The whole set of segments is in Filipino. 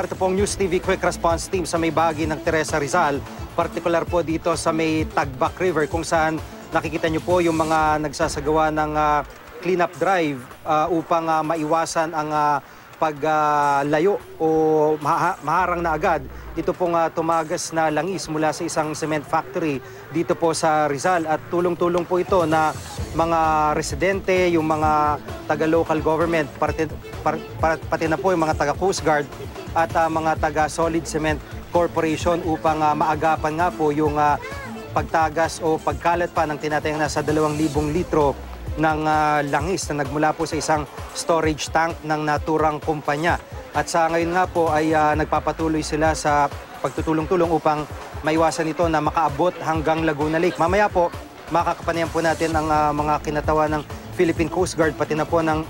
narito po ang News TV Quick Response Team sa may bahagi ng Teresa Rizal, partikular po dito sa may Tagbak River kung saan nakikita niyo po yung mga nagsasagawa ng ah, cleanup drive ah, upang ah, maiwasan ang ah, paglayo o maha- maharang na agad ito pong ah, tumagas na langis mula sa isang cement factory dito po sa Rizal at tulong-tulong po ito na mga residente, yung mga taga-local government, pati, par- par- pati na po yung mga taga-Coast Guard at ah, mga taga-Solid Cement Corporation upang ah, maagapan nga po yung ah, pagtagas o pagkalat pa ng tinatayang nasa 2,000 litro ng ah, langis na nagmula po sa isang storage tank ng naturang kumpanya. At sa ngayon nga po ay ah, nagpapatuloy sila sa pagtutulong-tulong upang maiwasan ito na makaabot hanggang Laguna Lake. Mamaya po, makakapanayan po natin ang ah, mga kinatawa ng Philippine Coast Guard pati na po ng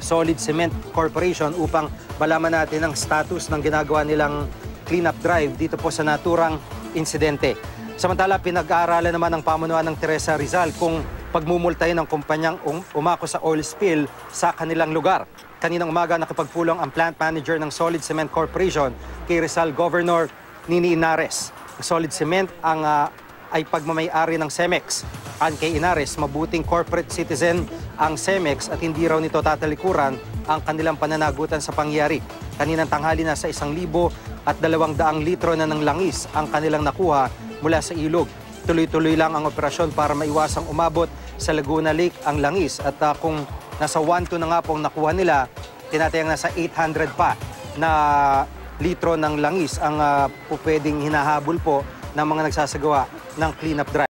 Solid Cement Corporation upang malaman natin ang status ng ginagawa nilang cleanup drive dito po sa naturang insidente. Samantala, pinag-aaralan naman ng pamunuan ng Teresa Rizal kung pagmumultahin ng kumpanyang um- umako sa oil spill sa kanilang lugar. Kaninang umaga nakipagpulong ang plant manager ng Solid Cement Corporation kay Rizal Governor Nini Inares. Ang Solid Cement ang ah, ay pagmamayari ng Cemex. An kay Inares, mabuting corporate citizen ang Cemex at hindi raw nito tatalikuran ang kanilang pananagutan sa pangyari. Kaninang tanghali na sa isang libo at dalawang daang litro na ng langis ang kanilang nakuha mula sa ilog. Tuloy-tuloy lang ang operasyon para maiwasang umabot sa Laguna Lake ang langis at ah, kung nasa 1-2 na nga pong nakuha nila, tinatayang nasa 800 pa na litro ng langis ang uh, pwedeng hinahabol po ng mga nagsasagawa ng cleanup drive.